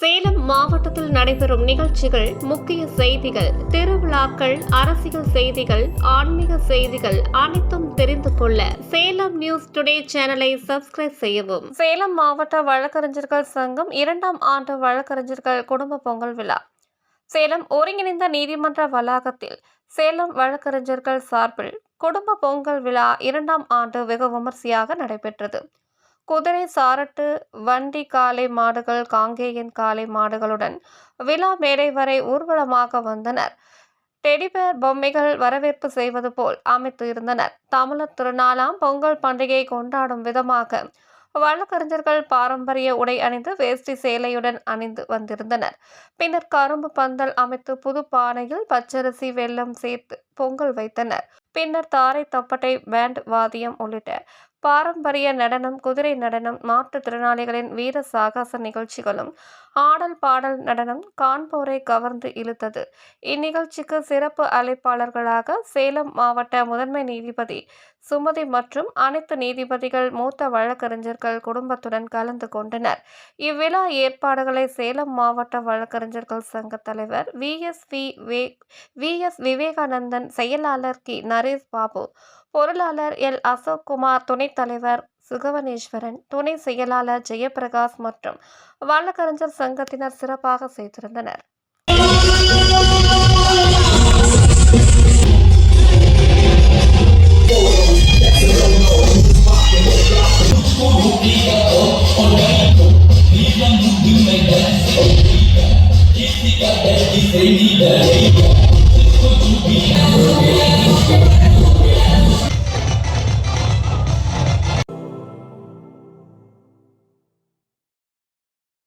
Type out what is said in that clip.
சேலம் மாவட்டத்தில் நடைபெறும் நிகழ்ச்சிகள் முக்கிய செய்திகள் திருவிழாக்கள் அரசியல் செய்திகள் ஆன்மீக செய்திகள் அனைத்தும் தெரிந்து கொள்ள சேலம் நியூஸ் டுடே சேனலை சப்ஸ்கிரைப் செய்யவும். சேலம் மாவட்ட வழக்கறிஞர்கள் சங்கம் இரண்டாம் ஆண்டு வழக்கறிஞர்கள் குடும்ப பொங்கல் விழா. சேலம் ஒருங்கிணைந்த நீதிமன்ற வளாகத்தில் சேலம் வழக்கறிஞர்கள் சார்பில் குடும்ப பொங்கல் விழா இரண்டாம் ஆண்டு வெகு விமர்சையாக நடைபெற்றது. குதிரை சாரட்டு வண்டி காளை மாடுகள் காங்கேயன் காளை மாடுகளுடன் விழா மேடை வரை ஊர்வலமாக வந்தனர். டெடிபேர் பொம்மைகள் வரவேற்பு செய்வது போல் அமைத்து இருந்தனர். தமிழர் திருநாளாம் பொங்கல் பண்டிகையை கொண்டாடும் விதமாக வழக்கறிஞர்கள் பாரம்பரிய உடை அணிந்து வேஷ்டி சேலையுடன் அணிந்து வந்திருந்தனர். பின்னர் கரும்பு பந்தல் அமைத்து புது பானையில் பச்சரிசி வெல்லம் சேர்த்து பொங்கல் வைத்தனர். பின்னர் தாரை தப்பட்டை பேண்ட் வாத்தியம் உள்ளிட்ட பாரம்பரிய நடனம் குதிரை நடனம் மாற்றுத்திறனாளிகளின் வீர சாகச நிகழ்ச்சிகளும் ஆடல் பாடல் நடனம் காண்போரை கவர்ந்து இழுத்தது. இந்நிகழ்ச்சிக்கு சிறப்பு அழைப்பாளர்களாக சேலம் மாவட்ட முதன்மை நீதிபதி சுமதி மற்றும் அனைத்து நீதிபதிகள் மூத்த வழக்கறிஞர்கள் குடும்பத்துடன் கலந்து கொண்டனர். இவ்விழா ஏற்பாடுகளை சேலம் மாவட்ட வழக்கறிஞர்கள் சங்க தலைவர் வி எஸ் வி வே வி எஸ் விவேகானந்தன் செயலாளர் கி. நரேஷ் பாபு பொருளாளர் எல் அசோக்குமார் துணைத் தலைவர் சுகவனேஸ்வரன் துணை செயலாளர் ஜெயபிரகாஷ் மற்றும் வழக்கறிஞர் சங்கத்தினர் சிறப்பாக செய்திருந்தனர்